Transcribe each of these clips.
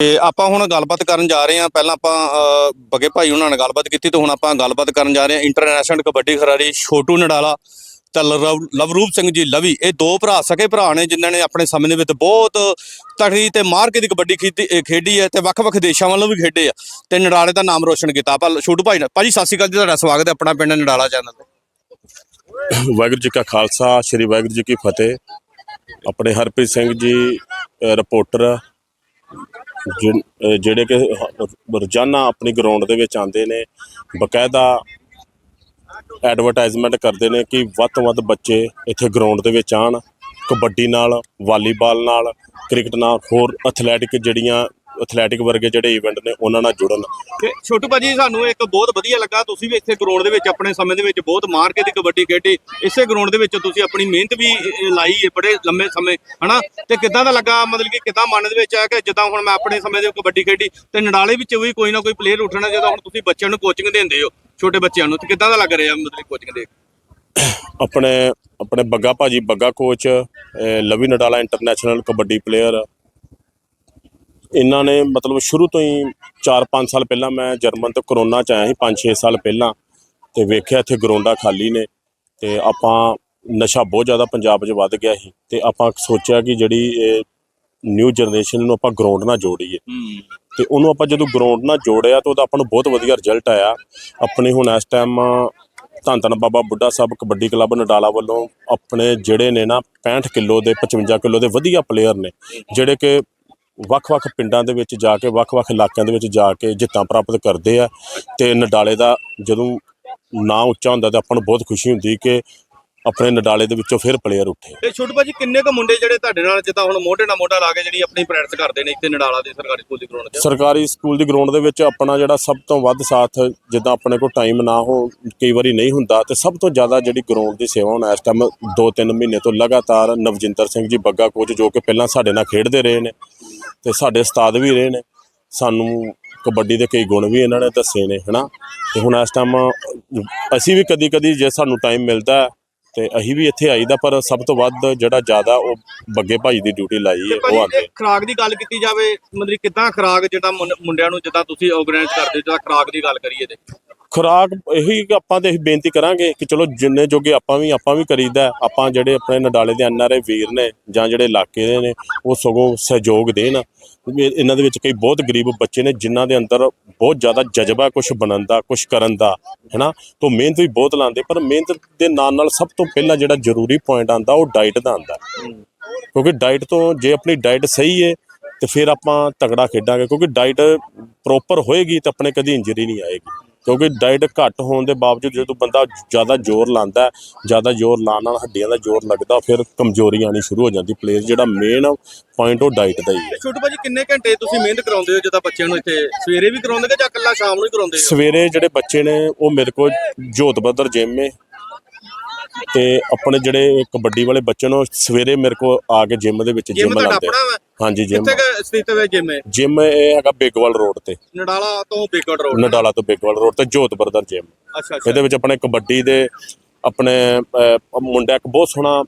ਤੇ ਆਪਾਂ ਹੁਣ ਗੱਲਬਾਤ ਕਰਨ ਜਾ ਰਹੇ ਹਾਂ। ਪਹਿਲਾਂ ਆਪਾਂ ਬਗੇ ਭਾਈ ਉਹਨਾਂ ਨਾਲ ਗੱਲਬਾਤ ਕੀਤੀ ਤੇ ਹੁਣ ਆਪਾਂ ਗੱਲਬਾਤ ਕਰਨ ਜਾ ਰਹੇ ਹਾਂ ਇੰਟਰਨੈਸ਼ਨਲ ਕਬੱਡੀ ਖਿਡਾਰੀ ਛੋਟੂ ਨਡਾਲਾ ਤੇ ਲਵਰੂਪ ਸਿੰਘ ਜੀ ਲਵੀ। ਇਹ ਦੋ ਭਰਾ, ਸਕੇ ਭਰਾ ਨੇ ਜਿਨ੍ਹਾਂ ਨੇ ਆਪਣੇ ਸਮੇਂ ਦੇ ਵਿੱਚ ਬਹੁਤ ਤਕੜੀ ਤੇ ਮਾਰ ਕੇ ਦੀ ਕਬੱਡੀ ਖੇਡੀ ਹੈ ਤੇ ਵੱਖ-ਵੱਖ ਦੇਸ਼ਾਂ ਵੱਲੋਂ ਵੀ ਖੇਡੇ ਆ ਤੇ ਨਡਾਲੇ ਦਾ ਨਾਮ ਰੋਸ਼ਨ ਕੀਤਾ। ਆਪਾਂ ਛੋਟੂ ਭਾਈ ਨਾਲ, ਭਾਜੀ, ਸਤਿ ਸ਼੍ਰੀ ਅਕਾਲ ਜੀ, ਤੁਹਾਡਾ ਸਵਾਗਤ ਹੈ ਆਪਣਾ ਪਿੰਡ ਨਡਾਲਾ ਚੈਨਲ ਤੇ। ਵਾਹਿਗੁਰੂ ਜੀ ਕਾ ਖਾਲਸਾ, ਸ੍ਰੀ ਵਾਹਿਗੁਰੂ ਜੀ ਕੀ ਫਤਿਹ। ਆਪਣੇ ਹਰਪ੍ਰੀਤ ਸਿੰਘ ਜੀ ਰਿਪੋਰਟਰ ਜਿਨ- ਜਿਹੜੇ ਕਿ ਹ- ਰੋਜ਼ਾਨਾ ਆਪਣੀ ਗਰਾਊਂਡ ਦੇ ਵਿੱਚ ਆਉਂਦੇ ਨੇ, ਬਕਾਇਦਾ ਐਡਵਰਟਾਈਜ਼ਮੈਂਟ ਕਰਦੇ ਨੇ ਕਿ ਵੱਧ ਤੋਂ ਵੱਧ ਬੱਚੇ ਇੱਥੇ ਗਰਾਊਂਡ ਦੇ ਵਿੱਚ ਆਣ ਕਬੱਡੀ ਨਾਲ, ਵਾਲੀਬਾਲ ਨਾਲ, ਕ੍ਰਿਕਟ ਨਾਲ, ਹੋਰ ਐਥਲੈਟਿਕ ਜਿਹੜੀਆਂ ਐਥਲੈਟਿਕ ਵਰਗੇ ਜਿਹੜੇ ਇਵੈਂਟ ਨੇ ਉਹਨਾਂ ਨਾਲ ਜੁੜਨ। ਤੇ ਛੋਟੂ ਭਾਜੀ ਸਾਨੂੰ ਇੱਕ ਬਹੁਤ ਵਧੀਆ ਲੱਗਾ। ਤੁਸੀਂ ਵੀ ਇੱਥੇ ਗਰਾਊਂਡ ਦੇ ਵਿੱਚ ਆਪਣੇ ਸਮੇਂ ਦੇ ਵਿੱਚ ਬਹੁਤ ਮਾਰ ਕੇ ਦੀ ਕਬੱਡੀ ਖੇਡੀ। ਇਸੇ ਗਰਾਊਂਡ ਦੇ ਵਿੱਚ ਤੁਸੀਂ ਆਪਣੀ ਮਿਹਨਤ ਵੀ ਲਾਈ ਹੈ ਬੜੇ ਲੰਮੇ ਸਮੇਂ ਹਨਾ? ਤੇ ਕਿੱਦਾਂ ਦਾ ਲੱਗਾ? ਮਤਲਬ ਕਿ ਕਿੱਦਾਂ ਮਨ ਦੇ ਵਿੱਚ ਆਇਆ ਕਿ ਜਿੱਦਾਂ ਹੁਣ ਮੈਂ ਆਪਣੇ ਸਮੇਂ ਦੇ ਕਬੱਡੀ ਖੇਡੀ ਤੇ ਨਡਾਲੇ ਵਿੱਚ ਵੀ ਕੋਈ ਨਾ ਕੋਈ ਪਲੇਅਰ ਉੱਠਣਾ ਜਦੋਂ ਹੁਣ ਤੁਸੀਂ ਬੱਚਿਆਂ ਨੂੰ ਕੋਚਿੰਗ ਦਿੰਦੇ ਹੋ ਛੋਟੇ ਬੱਚਿਆਂ ਨੂੰ ਤੇ ਕਿੱਦਾਂ ਦਾ ਲੱਗ ਰਿਹਾ ਮਤਲਬ ਕੋਚਿੰਗ ਦੇ ਆਪਣੇ ਆਪਣੇ ਬੱਗਾ ਭਾਜੀ Bagga coach Lavi Nadala international kabaddi player ਇਹਨਾਂ ਨੇ ਮਤਲਬ ਸ਼ੁਰੂ ਤੋਂ ਹੀ 4-5 ਸਾਲ ਪਹਿਲਾਂ ਮੈਂ ਜਰਮਨ ਤੋਂ ਕਰੋਨਾ ਚ ਆਇਆ ਸੀ 5-6 ਸਾਲ ਪਹਿਲਾਂ ਤੇ ਵੇਖਿਆ ਇੱਥੇ ਗਰਾਊਂਡਾਂ ਖਾਲੀ ਨੇ ਤੇ ਆਪਾਂ ਨਸ਼ਾ ਬਹੁਤ ਜ਼ਿਆਦਾ ਪੰਜਾਬ 'ਚ ਵੱਧ ਗਿਆ ਸੀ ਤੇ ਆਪਾਂ ਸੋਚਿਆ ਕਿ ਜਿਹੜੀ ਨਿਊ ਜਨਰੇਸ਼ਨ ਨੂੰ ਆਪਾਂ ਗਰਾਊਂਡ ਨਾਲ ਜੋੜੀਏ। ਤੇ ਉਹਨੂੰ ਆਪਾਂ ਜਦੋਂ ਗਰਾਊਂਡ ਨਾਲ ਜੋੜਿਆ ਤਾਂ ਉਹਦਾ ਆਪਾਂ ਨੂੰ ਬਹੁਤ ਵਧੀਆ ਰਿਜ਼ਲਟ ਆਇਆ। ਆਪਣੇ ਹੁਣ ਇਸ ਟਾਈਮ ਧੰਨ ਧੰਨ ਬਾਬਾ ਬੁੱਢਾ ਸਾਹਿਬ ਕਬੱਡੀ ਕਲੱਬ ਨਡਾਲਾ ਵੱਲੋਂ ਆਪਣੇ ਜਿਹੜੇ ਨੇ ਨਾ 65 ਕਿਲੋ ਦੇ 55 ਕਿਲੋ ਦੇ ਵਧੀਆ ਪਲੇਅਰ ਨੇ ਜਿਹੜੇ ਕਿ ਵੱਖ-ਵੱਖ ਪਿੰਡਾਂ ਦੇ ਵਿੱਚ ਜਾ ਕੇ, ਵੱਖ-ਵੱਖ ਇਲਾਕਿਆਂ ਦੇ ਵਿੱਚ ਜਾ ਕੇ ਜਿੱਤਾਂ ਪ੍ਰਾਪਤ ਕਰਦੇ ਆ ਤੇ ਨਡਾਲੇ ਦਾ ਜਦੋਂ ਨਾਂ ਉੱਚਾ ਹੁੰਦਾ ਤਾਂ ਆਪਾਂ ਨੂੰ ਬਹੁਤ ਖੁਸ਼ੀ ਹੁੰਦੀ ਕਿ ਆਪਣੇ ਨਡਾਲੇ ਦੇ ਵਿੱਚੋਂ ਫਿਰ ਪਲੇਅਰ ਉੱਠੇ। ਤੇ ਛੋਟੂ ਭਾਜੀ ਕਿੰਨੇ ਕੁ ਮੁੰਡੇ ਜਿਹੜੇ ਤੁਹਾਡੇ ਨਾਲ ਜਿੱਦਾਂ ਹੁਣ ਮੋਢੇ ਨਾਲ ਮੋਢਾ ਲਾ ਕੇ ਜਿਹੜੀ ਆਪਣੀ ਪ੍ਰੈਕਟਿਸ ਕਰਦੇ ਨੇ ਇੱਥੇ ਨਡਾਲਾ ਦੇ ਸਰਕਾਰੀ ਸਕੂਲ ਦੀ ਗਰਾਊਂਡ 'ਚ ਸਰਕਾਰੀ ਸਕੂਲ ਦੀ ਗਰਾਊਂਡ ਦੇ ਵਿੱਚ ਆਪਣਾ ਜਿਹੜਾ ਸਭ ਤੋਂ ਵੱਧ ਸਾਥ ਜਿੱਦਾਂ ਆਪਣੇ ਕੋਲ ਟਾਈਮ ਨਾ ਹੋ ਕਈ ਵਾਰੀ ਨਹੀਂ ਹੁੰਦਾ ਤੇ ਸਭ ਤੋਂ ਜ਼ਿਆਦਾ ਜਿਹੜੀ ਗਰਾਊਂਡ ਦੀ ਸੇਵਾ ਹੁਣ ਇਸ ਟਾਈਮ 2-3 ਮਹੀਨੇ ਤੋਂ ਲਗਾਤਾਰ ਨਵਜਿੰਦਰ ਸਿੰਘ ਜੀ ਬੱਗਾ ਕੋਚ ਜੋ ਕਿ ਪਹਿਲਾਂ ਸਾਡੇ ਨਾਲ ਖੇਡਦੇ ਰਹੇ ਨੇ ਤੇ ਸਾਡੇ ਉਸਤਾਦ ਵੀ ਰਹੇ ਨੇ। ਸਾਨੂੰ ਕਬੱਡੀ ਦੇ ਕਈ ਗੁਣ ਵੀ ਇਹਨਾਂ ਨੇ ਦੱਸੇ ਨੇ ਹਨਾ? ਤੇ ਹੁਣ ਇਸ ਟਾਈਮ ਅਸੀਂ ਵੀ ਕਦੀ-ਕਦੀ ਜੇ ਸਾਨੂੰ ਟਾਈਮ ਮਿਲਦਾ ਤੇ ਅਸੀਂ ਵੀ ਇੱਥੇ ਆਈਦਾ ਪਰ ਸਭ ਤੋਂ ਵੱਧ ਜਿਹੜਾ ਜ਼ਿਆਦਾ ਉਹ ਬੱਗੇ ਭਾਈ ਦੀ ਡਿਊਟੀ ਲਾਈ ਹੈ ਉਹ ਜੇ ਖਰਾਕ ਦੀ ਗੱਲ ਕੀਤੀ ਜਾਵੇ ਮਤਲਬ ਕਿੱਦਾਂ ਖਰਾਕ ਜਿਹੜਾ ਮੁੰਡ- ਮੁੰਡਿਆਂ ਨੂੰ ਜਿੱਦਾਂ ਤੁਸੀਂ ਆਰਗੇਨਾਈਜ਼ ਕਰਦੇ ਹੋ ਜਿੱਦਾਂ ਖਰਾਕ ਦੀ ਗੱਲ ਕਰੀਏ ਤੇ। ਖੁਰਾਕ ਇਹੀ ਕਿ ਆਪਾਂ ਤੇ ਇਹੀ ਬੇਨਤੀ ਕਰਾਂਗੇ ਕਿ ਚਲੋ ਜਿੰਨੇ ਜੋਗੇ ਆਪਾਂ ਵੀ ਆਪਾਂ ਵੀ ਕਰੀਦਾ ਆਪਾਂ ਜਿਹੜੇ ਆਪਣੇ ਨਡਾਲੇ ਦੇ ਐਨਆਰਆਈ ਵੀਰ ਨੇ ਜਾਂ ਜਿਹੜੇ ਇਲਾਕੇ ਦੇ ਨੇ, ਉਹ ਸਗੋਂ ਸਹਿਯੋਗ ਦੇਣ। ਇਹਨਾਂ ਦੇ ਵਿੱਚ ਕਈ ਬਹੁਤ ਗਰੀਬ ਬੱਚੇ ਨੇ ਜਿਨ੍ਹਾਂ ਦੇ ਅੰਦਰ ਬਹੁਤ ਜ਼ਿਆਦਾ ਜਜ਼ਬਾ ਕੁਝ ਬਣਨ ਦਾ ਕੁਝ ਕਰਨ ਦਾ, ਹੈਨਾ? ਤੋਂ ਮਿਹਨਤ ਵੀ ਬਹੁਤ ਲਾਉਂਦੇ, ਪਰ ਮਿਹਨਤ ਦੇ ਨਾਲ ਨਾਲ ਸਭ ਤੋਂ ਪਹਿਲਾਂ ਜਿਹੜਾ ਜ਼ਰੂਰੀ ਪੁਆਇੰਟ ਆਂਦਾ ਉਹ ਡਾਈਟ ਦਾ ਆਂਦਾ ਕਿਉਂਕਿ ਡਾਈਟ ਤੋਂ ਜੇ ਆਪਣੀ ਡਾਈਟ ਸਹੀ ਹੈ ਤੇ ਫਿਰ ਆਪਾਂ ਤਗੜਾ ਖੇਡਾਂਗੇ। ਕਿਉਂਕਿ ਡਾਈਟ ਪ੍ਰੋਪਰ ਹੋਏਗੀ ਤਾਂ ਆਪਣੇ ਕਦੀ ਇੰਜਰੀ ਨਹੀਂ ਆਏਗੀ। ਕਿਉਂਕਿ ਡਾਈਟ ਘੱਟ ਹੋਣ ਦੇ ਬਾਵਜੂਦ ਜਦੋਂ ਬੰਦਾ ਜ਼ਿਆਦਾ ਜ਼ੋਰ ਲਾਉਂਦਾ ਜ਼ਿਆਦਾ ਜ਼ੋਰ ਲਾਉਣ ਨਾਲ ਹੱਡੀਆਂ ਦਾ ਜ਼ੋਰ ਲੱਗਦਾ ਫਿਰ ਕਮਜ਼ੋਰੀ ਆਣੀ ਸ਼ੁਰੂ ਹੋ ਜਾਂਦੀ ਪਲੇਅਰ ਜਿਹੜਾ ਮੇਨ ਪੁਆਇੰਟ ਉਹ ਡਾਈਟ ਦਾ ਹੀ ਹੈ। ਛੋਟੂ ਭਾਜੀ ਕਿੰਨੇ ਘੰਟੇ ਤੁਸੀਂ ਮਿਹਨਤ ਕਰਾਉਂਦੇ ਹੋ ਜਿੱਦਾਂ ਬੱਚਿਆਂ ਨੂੰ ਇੱਥੇ? ਸਵੇਰੇ ਵੀ ਕਰਾਉਂਦੇ ਕਿ ਜਾਂ ਇਕੱਲਾ ਸ਼ਾਮ ਨੂੰ ਹੀ ਕਰਾਉਂਦੇ ਹੋ? ਸਵੇਰੇ ਜਿਹੜੇ ਬੱਚੇ ਨੇ ਉਹ ਮੇਰੇ ਕੋਲ ਜੋਤ ਬਦਰ ਜਿਮ ਹੈ ਤੇ ਆਪਣੇ ਜਿਹੜੇ ਕਬੱਡੀ ਵਾਲੇ ਬੱਚੇ ਨੇ ਉਹ ਸਵੇਰੇ ਮੇਰੇ ਕੋਲ ਆ ਕੇ ਜਿਮ ਦੇ ਵਿੱਚ ਜਿਮ ਜਿਮ ਤੁਹਾਡਾ ਲਾਉਂਦੇ ਆਪਣਾ ਆ। ਵਾ? ਹਾਂਜੀ ਜਿਮ ਕਿੱਥੇ ਕੁ ਸਥਿਤ ਹੈ ਜਿਮ ਹੈ ਜਿਮ ਇਹ ਹੈਗਾ ਬੇਗਵਾਲ ਰੋਡ ਤੇ। ਨਡਾਲਾ ਤੋਂ ਬੇਕਰ ਰੋਡ ਨਡਾਲਾ ਤੋਂ ਬੇਗਵਾਲ ਰੋਡ ਤੇ ਜੋਤ ਬਰਦਰ ਜਿਮ ਅੱਛਾ ਅੱਛਾ। ਇਹਦੇ ਵਿੱਚ ਆਪਣੇ ਕਬੱਡੀ ਦੇ ਆਪਣੇ ਅਹ, ਮੁੰਡਾ ਇੱਕ ਬਹੁਤ ਸੋਹਣਾ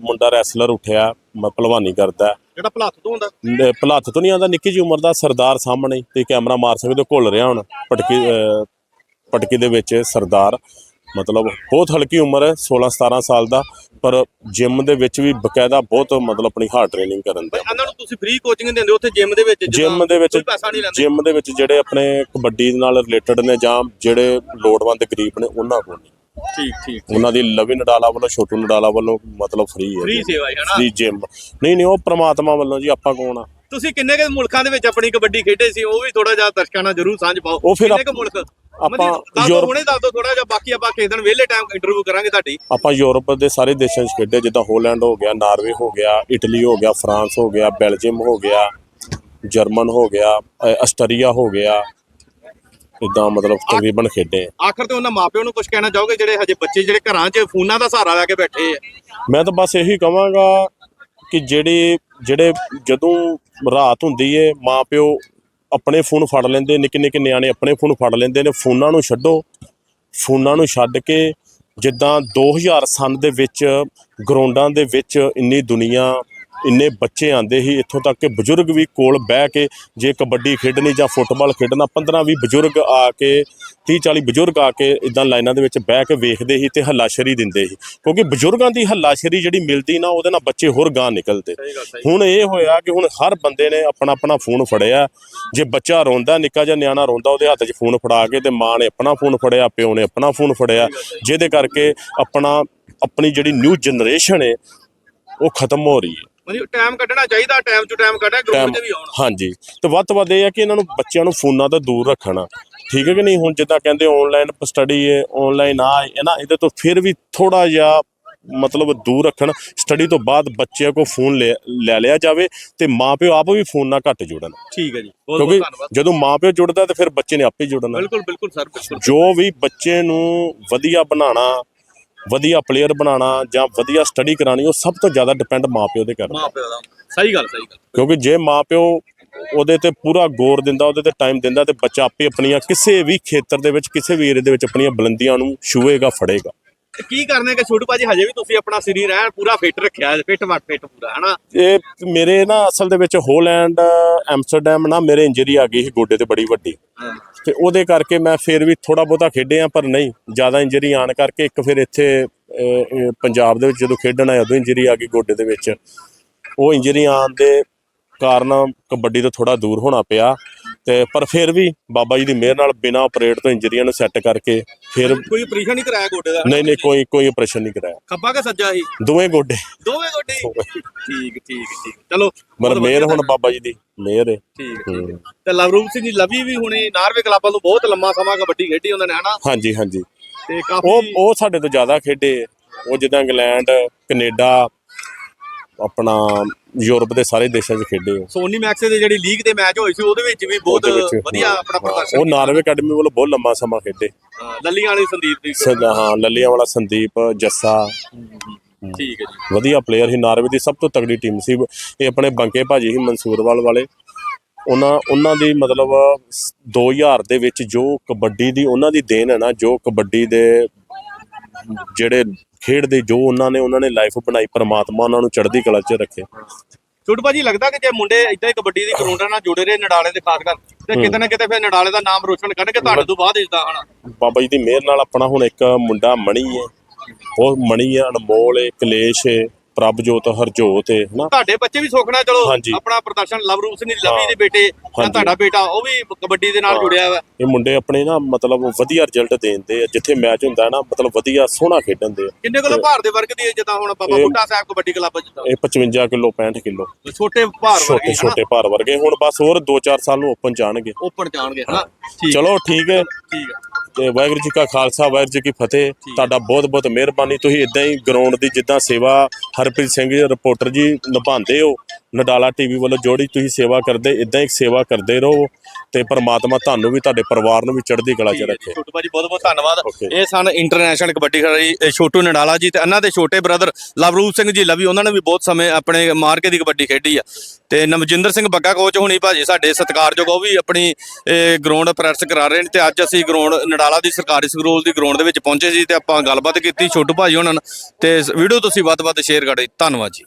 ਮੁੰਡਾ ਰੈਸਲਰ ਉੱਠਿਆ ਮ- ਭਲਵਾਨੀ ਕਰਦਾ। ਹੈ। ਜਿਹੜਾ ਭਲੱਥ ਤੋਂ ਹੁੰਦਾ ਨ- ਭਲੱਥ ਤੋਂ ਨਹੀਂ ਆਉਂਦਾ ਨਿੱਕੀ ਜਿਹੀ ਉਮਰ ਦਾ ਸਰਦਾਰ ਸਾਹਮਣੇ ਹੀ, ਤੇ ਕੈਮਰਾ ਮਾਰ ਸਕਦੇ ਹੋ ਘੁੱਲ ਰਿਹਾ ਹੁਣ ਪਟਕੀ ਅਹ, ਪਟਕੀ ਦੇ ਵਿੱਚ ਸਰਦਾਰ। ਮਤਲਬ ਬਹੁਤ ਹਲਕੀ ਉਮਰ ਹੈ 16 17 ਸਾਲ ਦਾ ਪਰ ਜਿਮ ਦੇ ਵਿੱਚ ਵੀ ਬਕਾਇਦਾ ਬਹੁਤ ਮਤਲਬ ਆਪਣੀ ਹਾਰਡ ਟ੍ਰੇਨਿੰਗ ਕਰਨ ਦੇ ਇਹਨਾਂ ਨੂੰ ਤੁਸੀਂ ਫ੍ਰੀ ਕੋਚਿੰਗ ਦਿੰਦੇ ਹੋ ਉੱਥੇ ਜਿਮ ਦੇ ਵਿੱਚ ਜਿਮ ਦੇ ਵਿੱਚ ਕੋਈ ਪੈਸਾ ਨਹੀਂ ਲੈਂਦੇ? ਜਿਮ ਦੇ ਵਿੱਚ ਜਿਹੜੇ ਆਪਣੇ ਕਬੱਡੀ ਨਾਲ ਰਿਲੇਟਡ ਨੇ ਜਾਂ ਜਿਹੜੇ ਲੋੜਵੰਦ ਗਰੀਬ ਨੇ ਉਹਨਾਂ ਕੋਲ ਠੀਕ ਠੀਕ ਉਹਨਾਂ ਦੀ ਲਵੀ ਨਡਾਲਾ ਵੱਲੋਂ ਛੋਟੂ ਨਡਾਲਾ ਵੱਲੋਂ ਮਤਲਬ ਫ੍ਰੀ ਹੈ ਫ੍ਰੀ ਸੇਵਾ ਹੈ ਫ੍ਰੀ ਜਿਮ ਨਹੀਂ ਨਹੀਂ ਉਹ ਪ੍ਰਮਾਤਮਾ ਵੱਲੋਂ ਜੀ ਆਪਾਂ ਕੌਣ ਆ? ਤੁਸੀਂ ਕਿੰਨੇ ਕੁ ਮੁਲਕਾਂ ਦੇ ਵਿੱਚ ਆਪਣੀ ਕਬੱਡੀ ਖੇਡੇ ਸੀ? ਉਹ ਵੀ ਥੋੜਾ ਜਿਹਾ ਦਰਸ਼ਕਾਂ ਨਾਲ ਜਰੂਰ ਸਾਂਝ ਪਾਓ। ਉਹ ਫਿਰ ਕਿੰਨੇ ਕੁ ਮੁਲਕ? ਆਪਾਂ ਯੂਰਪ ਹੁਣੇ ਦੱਸ ਦਿਓ ਥੋੜਾ ਜਿਹਾ ਬਾਕੀ ਆਪਾਂ ਕਿਸੇ ਦਿਨ ਵਿਹਲੇ ਟਾਈਮ ਇੰਟਰਵਿਊ ਕਰਾਂਗੇ ਤੁਹਾਡੀ। ਆਪਾਂ ਯੂਰਪ ਦੇ ਸਾਰੇ ਦੇਸ਼ਾਂ 'ਚ ਖੇਡੇ ਜਿੱਦਾਂ ਹੋਲੈਂਡ ਹੋ ਗਿਆ ਨਾਰਵੇ ਹੋ ਗਿਆ ਇਟਲੀ ਹੋ ਗਿਆ ਫਰਾਂਸ ਹੋ ਗਿਆ ਬੈਲਜੀਅਮ ਹੋ ਗਿਆ ਜਰਮਨ ਹੋ ਗਿਆ ਆਸਟਰੀਆ ਹੋ ਗਿਆ। ਇਦਾਂ ਮਤਲਬ ਤਕਰੀਬਨ ਖੇਡੇ। ਆਖਰ ਤੇ ਉਹਨਾਂ ਮਾਪਿਆਂ ਨੂੰ ਕੁਝ ਕਹਿਣਾ ਚਾਹੋਗੇ ਜਿਹੜੇ ਹਜੇ ਬੱਚੇ ਜਿਹੜੇ ਘਰਾਂ 'ਚ ਫੋਨਾਂ ਦਾ ਸਹਾਰਾ ਲੈ ਕੇ ਬੈਠੇ ਆ? ਮੈਂ ਤਾਂ ਬਸ ਇਹੀ ਕਹਾਂਗਾ ਕਿ ਜਿਹੜੇ ਜਿਹੜੇ ਜਦੋਂ ਰਾਤ ਹੁੰਦੀ ਏ, ਮਾਪਿਓ ਆਪਣੇ ਫੋਨ ਫੜ ਲੈਂਦੇ ਨਿੱਕੇ ਨਿੱਕੇ ਨਿਆਣੇ ਆਪਣੇ ਫੋਨ ਫੜ ਲੈਂਦੇ ਨੇ, ਫੋਨਾਂ ਨੂੰ ਛੱਡੋ। ਫੋਨਾਂ ਨੂੰ ਛੱਡ ਕੇ ਜਿੱਦਾਂ 2000 ਸਨ ਦੇ ਵਿੱਚ, ਗਰਾਊਂਡਾਂ ਦੇ ਵਿੱਚ ਇੰਨੀ ਦੁਨੀਆ ਇੰਨੇ ਬੱਚੇ ਆਂਦੇ ਸੀ ਇੱਥੋਂ ਤੱਕ ਕਿ ਬਜ਼ੁਰਗ ਵੀ ਕੋਲ ਬਹਿ ਕੇ ਜੇ ਕਬੱਡੀ ਖੇਡਣੀ ਜਾਂ ਫੁੱਟਬਾਲ ਖੇਡਣਾ 15 20 ਬਜ਼ੁਰਗ ਆ ਕੇ 30 40 ਬਜ਼ੁਰਗ ਆ ਕੇ ਇਦਾਂ ਲਾਈਨਾਂ ਦੇ ਵਿੱਚ ਬਹਿ ਕੇ ਵੇਖਦੇ ਸੀ ਤੇ ਹੱਲਾਸ਼ੇਰੀ ਦਿੰਦੇ ਸੀ। ਕਿਉਂਕਿ ਬਜ਼ੁਰਗਾਂ ਦੀ ਹੱਲਾਸ਼ੇਰੀ ਜਿਹੜੀ ਮਿਲਦੀ ਨਾ ਉਹਦੇ ਨਾਲ ਬੱਚੇ ਹੋਰ ਗਾਂ ਨਿਕਲਦੇ। ਹੁਣ ਇਹ ਹੋਇਆ ਕਿ ਹੁਣ ਹਰ ਬੰਦੇ ਨੇ ਆਪਣਾ ਆਪਣਾ ਫੋਨ ਫੜਿਆ। ਜੇ ਬੱਚਾ ਰੋਂਦਾ ਨਿੱਕਾ ਜਿਹਾ ਨਿਆਣਾ ਰੋਂਦਾ ਉਹਦੇ ਹੱਥ 'ਚ ਫੋਨ ਫੜਾ ਕੇ ਤੇ ਮਾਂ ਨੇ ਆਪਣਾ ਫੋਨ ਫੜਿਆ ਪਿਓ ਨੇ ਆਪਣਾ ਫੋਨ ਫੜਿਆ। ਜਿਹਦੇ ਕਰਕੇ ਆਪਣਾ ਆਪਣੀ ਜਿਹੜੀ ਨਿਊ ਜਨਰੇਸ਼ਨ ਹੈ ਉਹ ਖਤਮ ਹੋ ਰਹੀ ਹੈ ਮਤਲਬ ਟਾਈਮ ਕੱਢਣਾ ਚਾਹੀਦਾ ਟਾਈਮ ਟੂ ਟਾਈਮ ਕੱਢਿਆ ਗਰਾਊਂਡ 'ਚ ਵੀ ਆਉਣ। ਹਾਂਜੀ। ਤੇ ਵੱਧ ਤੋਂ ਵੱਧ ਇਹ ਹੈ ਕਿ ਇਹਨਾਂ ਨੂੰ ਬੱਚਿਆਂ ਨੂੰ ਫੋਨਾਂ ਤੋਂ ਦੂਰ ਰੱਖਣਾ। ਠੀਕ ਹੈ ਕਿ ਨਹੀਂ? ਹੁਣ ਜਿੱਦਾਂ ਕਹਿੰਦੇ ਆਨਲਾਈਨ ਸਟੱਡੀ ਹੈ ਆਨਲਾਈਨ ਆ ਹੈ ਨਾ ਇਹਦੇ ਤੋਂ ਫਿਰ ਵੀ ਥੋੜਾ ਜਿਹਾ ਮਤਲਬ ਦੂਰ ਰੱਖਣ। ਸਟੱਡੀ ਤੋਂ ਬਾਅਦ ਬੱਚਿਆਂ ਕੋ ਫੋਨ ਲੈ ਲਿਆ ਜਾਵੇ ਤੇ ਮਾਪਿਓ ਆਪ ਵੀ ਫੋਨ ਨਾਲ ਘੱਟ ਜੁੜਨ। ਠੀਕ ਹੈ ਜੀ। ਬਹੁਤ ਕਿਉਂਕਿ ਬਹੁਤ ਧੰਨਵਾਦ। ਜਦੋਂ ਮਾਪਿਓ ਜੁੜਦਾ ਤੇ ਫਿਰ ਬੱਚੇ ਨੇ ਆਪੇ ਜੁੜਨਾ। ਬਿਲਕੁਲ ਬਿਲਕੁਲ ਸਰ ਬਿਲਕੁਲ। ਜੋ ਵੀ ਬੱਚੇ ਨੂੰ ਵਧੀਆ ਬਣਾਉਣਾ ਵਧੀਆ ਪਲੇਅਰ ਬਣਾਉਣਾ ਜਾਂ ਵਧੀਆ ਸਟੱਡੀ ਕਰਾਣੀ ਉਹ ਸਭ ਤੋਂ ਜ਼ਿਆਦਾ ਡਿਪੈਂਡ ਮਾਪਿਓ ਤੇ ਕਰਦਾ। ਮਾਂ ਪਿਓ ਦਾ। ਸਹੀ ਗੱਲ ਸਹੀ ਗੱਲ। ਕਿਉਂਕਿ ਜੇ ਮਾਪਿਓ ਉਹਦੇ ਤੇ ਪੂਰਾ ਗੌਰ ਦਿੰਦਾ ਉਹਦੇ ਤੇ ਟਾਈਮ ਦਿੰਦਾ ਤੇ ਬੱਚਾ ਆਪੇ ਆਪਣੀਆਂ ਕਿਸੇ ਵੀ ਖੇਤਰ ਦੇ ਵਿੱਚ ਕਿਸੇ ਵੀ ਏਰੀਏ ਦੇ ਵਿੱਚ ਆਪਣੀਆਂ ਬੁਲੰਦੀਆਂ ਨੂੰ ਛੂਏਗਾ ਫੜੇਗਾ। ਤੇ ਕੀ ਕਰਨੇ ਕਿ ਛੋਟੂ ਭਾਜੀ ਹਜੇ ਵੀ ਤੁਸੀਂ ਆਪਣਾ ਸਰੀਰ ਐਨ ਪੂਰਾ ਫਿੱਟ ਰੱਖਿਆ ਫਿੱਟ ਵੱਟ ਫਿੱਟ ਪੂਰਾ ਹਨਾ? ਇਹ ਮੇਰੇ ਨਾ ਅਸਲ ਦੇ ਵਿੱਚ ਹੋਲੈਂਡ ਐਮਸਟਰਡਮ ਨਾ ਮੇਰੇ ਇੰਜਰੀ ਆ ਗਈ ਸੀ ਗੋਡੇ ਤੇ ਬੜੀ ਵੱਡੀ। ਤੇ ਉਹਦੇ ਕਰਕੇ ਮੈਂ ਫਿਰ ਵੀ ਥੋੜਾ ਬਹੁਤਾ ਖੇਡਿਆ ਪਰ ਨਹੀਂ ਜ਼ਿਆਦਾ ਇੰਜਰੀ ਆਣ ਕਰਕੇ ਇੱਕ ਫਿਰ ਇੱਥੇ ਪੰਜਾਬ ਦੇ ਵਿੱਚ ਜਦੋਂ ਖੇਡਣ ਆਇਆ ਉਦੋਂ ਇੰਜਰੀ ਆ ਗਈ ਗੋਡੇ ਦੇ ਵਿੱਚ। ਉਹ ਇੰਜਰੀ ਆਣ ਦੇ ਕਾਰਨ ਕਬੱਡੀ ਤੋਂ ਥੋੜਾ ਦੂਰ ਹੋਣਾ ਪਿਆ। ਤੇ ਪਰ ਫਿਰ ਵੀ ਬਾਬਾ ਜੀ ਦੀ ਮਿਹਰ ਨਾਲ ਬਿਨਾਂ ਆਪਰੇਟ ਤੋਂ ਇੰਜਰੀਆਂ ਨੂੰ ਸੈੱਟ ਕਰਕੇ ਫਿਰ ਕੋਈ ਆਪਰੇਸ਼ਨ ਨਹੀਂ ਕਰਾਇਆ ਗੋਡੇ ਦਾ? ਨਹੀਂ ਨਹੀਂ ਕੋਈ ਕੋਈ ਆਪਰੇਸ਼ਨ ਨਹੀਂ ਕਰਾਇਆ। ਖੱਬਾ ਕਿ ਸੱਜਾ ਸੀ? ਦੋਵੇਂ ਗੋਡੇ। ਦੋਵੇਂ ਗੋਡੇ? ਹੀ? ਠੀਕ ਠੀਕ ਠੀਕ। ਚਲੋ ਮਰ ਬਹੁਤ ਮਿਹਰ ਵਧੀਆ ਹੁਣ ਬਾਬਾ ਜੀ ਦੀ ਮਿਹਰ ਹੈ ਠੀਕ ਠੀਕ। ਤੇ ਲਵਰੂਪ ਸਿੰਘ ਜੀ ਲਵੀ ਵੀ ਹੁਣੇ ਨਾਰਵੇ ਕਲੱਬਾਂ ਤੋਂ ਬਹੁਤ ਲੰਮਾ ਸਮਾਂ ਕਬੱਡੀ ਖੇਡੀ ਉਹਨਾਂ ਨੇ ਹਨਾ? ਹਾਂਜੀ ਹਾਂਜੀ। ਤੇ ਉਹ ਕਾਫੀ ਉਹ ਸਾਡੇ ਤੋਂ ਜ਼ਿਆਦਾ ਖੇਡੇ। ਉਹ ਜਿੱਦਾਂ ਇੰਗਲੈਂਡ ਕੈਨੇਡਾ ਆਪਣਾ ਯੂਰਪ ਦੇ ਸਾਰੇ ਦੇਸ਼ਾਂ 'ਚ ਖੇਡੇ ਉਹ। ਸੋਨੀ ਮੈਕਸ ਦੇ ਜਿਹੜੀ ਲੀਗ ਦੇ ਮੈਚ ਹੋਏ ਸੀ ਉਹਦੇ ਵਿੱਚ ਵੀ ਬਹੁਤ ਉਹਦੇ ਵਿੱਚ, ਵਧੀਆ ਹਾਂ, ਆਪਣਾ ਹਾਂ, ਪ੍ਰਦਰਸ਼ਨ ਉਹ ਨਾਰਵੇ ਅਕੈਡਮੀ ਵੱਲੋਂ ਬਹੁਤ ਲੰਮਾ ਸਮਾਂ ਖੇਡੇ। ਹਾਂ, ਲੱਲੀਆਂ ਵਾਲੀ ਸੰਦੀਪ ਦੀ। ਸ- ਹਾਂ ਲੱਲੀਆਂ ਵਾਲਾ ਸੰਦੀਪ ਜੱਸਾ। ਠੀਕ ਹੈ ਜੀ। ਵਧੀਆ ਪਲੇਅਰ ਸੀ ਨਾਰਵੇ ਦੀ ਸਭ ਤੋਂ ਤਗੜੀ ਟੀਮ ਸੀ। ਇਹ ਆਪਣੇ ਬੰਕੇ ਭਾਜੀ ਸੀ ਮਨਸੂਰਵਾਲ ਵਾਲੇ ਉਹਨਾਂ ਉਹਨਾਂ ਦੀ ਮਤਲਬ ਸ- 2000 ਦੇ ਵਿੱਚ ਜੋ ਕਬੱਡੀ ਦੀ ਉਹਨਾਂ ਦੀ ਦੇਣ ਹੈ ਨਾ ਜੋ ਕਬੱਡੀ ਦੇ ਜਿਹੜੇ ਖੇਡ ਦੇ ਜੋ ਉਹਨਾਂ ਨੇ ਉਹਨਾਂ ਨੇ ਲਾਈਫ ਬਣਾਈ ਪ੍ਰਮਾਤਮਾ ਉਹਨਾਂ ਨੂੰ ਚੜ੍ਹਦੀ ਕਲਾ 'ਚ ਰੱਖੇ। ਛੋਟੂ ਭਾਜੀ ਲੱਗਦਾ ਕਿ ਜੇ ਮੁੰਡੇ ਇਦਾਂ ਹੀ ਕਬੱਡੀ ਦੀ ਗਰਾਊਂਡਾਂ ਨਾਲ ਜੁੜੇ ਰਹੇ ਨਡਾਲੇ ਦੇ ਖਾਸ ਕਰ ਤੇ ਕਿਤੇ ਨਾ ਕਿਤੇ ਫਿਰ ਨਡਾਲੇ ਦਾ ਨਾਮ ਰੋਸ਼ਨ ਕਰਨਗੇ ਤੁਹਾਡੇ ਤੋਂ ਬਾਅਦ ਇਸਦਾ ਹਨਾ ਬਾਬਾ ਜੀ ਦੀ ਮਿਹਰ ਨਾਲ ਆਪਣਾ ਹੁਣ ਇੱਕ ਮੁੰਡਾ ਮਣੀ ਹੈ। ਉਹ ਮਣੀ ਹੈ ਅਨਮੋਲ ਹੈ ਕਲੇਸ਼ ਹੈ। ਪ੍ਰਭਜੋਤ ਹਰਜੋਤ ਹੈ ਹਨਾ? ਤੁਹਾਡੇ ਬੱਚੇ ਵੀ ਸੁਖਣਾ ਚਲੋ ਹਾਂਜੀ। ਆਪਣਾ ਪ੍ਰਦਰਸ਼ਨ ਲਵਰੂਪ ਸਿੰਘ ਦੀ ਲਵੀ। ਦੇ ਬੇਟੇ ਜਾਂ ਹਾਂਜੀ। ਤੁਹਾਡਾ ਬੇਟਾ ਉਹ ਵੀ ਕਬੱਡੀ ਦੇ ਨਾਲ। ਜੁੜਿਆ ਹੋਇਆ ਇਹ ਮੁੰਡੇ ਆਪਣੇ ਨਾ ਮਤਲਬ ਵਧੀਆ ਰਿਜ਼ਲਟ ਦੇਂਦੇ ਆ ਜਿੱਥੇ ਮੈਚ ਹੁੰਦਾ ਨਾ ਮਤਲਬ ਵਧੀਆ ਸੋਹਣਾ ਖੇਡਣਦੇ ਆ। ਕਿੰਨੇ ਕਿਲੋ ਭਾਰ ਦੇ ਵਰਗ ਦੀ ਹੈ ਜਿੱਦਾਂ ਹੁਣ ਬਾਬਾ ਇਹ- ਬੁੱਢਾ ਸਾਹਿਬ ਕਬੱਡੀ ਕਲੱਬ ਜਿੱਦਾਂ ਇਹ 55 ਕਿਲੋ 65 ਕਿਲੋ। ਛੋਟੇ ਭਾਰ ਛੋਟੇ ਵਰਗੇ ਛੋਟੇ ਭਾਰ ਵਰਗੇ। ਹੁਣ ਬਸ ਹੋਰ 2-4 ਸਾਲ ਨੂੰ ਓਪਨ ਜਾਣਗੇ। ਓਪਨ ਜਾਣਗੇ ਹਨਾ? ਠੀਕ ਚਲੋ ਠੀਕ ਹੈ। ਠੀਕ ਹੈ। ਤੇ ਵਾਹਿਗੁਰੂ ਜੀ ਕਾ ਖਾਲਸਾ ਵਾਹਿਗੁਰੂ ਜੀ ਕੀ ਫਤਿਹ। ਤੁਹਾਡਾ ਬਹੁਤ ਬਹੁਤ ਮਿਹਰਬਾਨੀ। ਤੁਸੀਂ ਇਦਾਂ ਹੀ ਗਰਾਊਂਡ ਦੀ ਜਿੱਦਾਂ ਸੇਵਾ ਹਰਪ੍ਰੀਤ ਸਿੰਘ ਜੀ ਰਿਪੋਰਟਰ ਜੀ ਨਿਭਾਉਂਦੇ ਹੋ। ਨਡਾਲਾ ਟੀਵੀ ਵੱਲੋਂ ਜੋੜੀ ਤੁਸੀਂ ਸੇਵਾ ਕਰਦੇ ਇਦਾਂ ਹੀ ਸੇਵਾ ਕਰਦੇ ਰਹੋ ਤੇ ਪ੍ਰਮਾਤਮਾ ਤੁਹਾਨੂੰ ਵੀ ਤੁਹਾਡੇ ਪਰਿਵਾਰ ਨੂੰ ਵੀ ਚੜ੍ਹਦੀ ਕਲਾ 'ਚ ਰੱਖੇ। ਛੋਟੂ ਭਾਜੀ ਬਹੁਤ ਬਹੁਤ ਧੰਨਵਾਦ. ਇਹ ਸਨ ਇੰਟਰਨੈਸ਼ਨਲ ਕਬੱਡੀ ਖਿਡਾਰੀ ਇਹ ਛੋਟੂ ਨਡਾਲਾ ਜੀ ਤੇ ਇਹਨਾਂ ਦੇ ਛੋਟੇ ਬ੍ਰਦਰ ਲਵਰੂਪ ਸਿੰਘ ਜੀ ਲਵੀ ਉਹਨਾਂ ਨੇ ਵੀ ਬਹੁਤ ਸਮੇਂ ਆਪਣੇ ਮਾਰਕੇ ਦੀ ਕਬੱਡੀ ਖੇਡੀ ਆ। ਤੇ ਨਵਜਿੰਦਰ ਸਿੰਘ ਬੱਗਾ ਕੋਚ ਹੁਣੀ ਭਾਜੀ ਸਾਡੇ ਸਤਿਕਾਰਯੋਗ ਉਹ ਵੀ ਆਪਣੀ ਗਰਾਊਂਡ ਪ੍ਰੈਸ ਕਰਾ ਰਹੇ ਨੇ ਤੇ ਅੱਜ ਅਸੀਂ ਗਰਾਊਂਡ ਨਡਾਲਾ ਦੀ ਸਰਕਾਰੀ ਸਕੂਲ ਦੀ ਗਰਾਊਂਡ ਦੇ ਵਿੱਚ ਪਹੁੰਚੇ ਸੀ ਤੇ ਆਪਾਂ ਗੱਲਬਾਤ ਕੀਤੀ ਛੋਟੂ ਭਾਜੀ ਉਹਨਾਂ ਨਾਲ। ਤੇ ਵੀਡੀਓ ਤੁਸੀਂ ਵੱਧ-ਵੱਧ ਸ਼ੇਅਰ ਕਰੇ ਧੰਨਵਾਦ ਜੀ।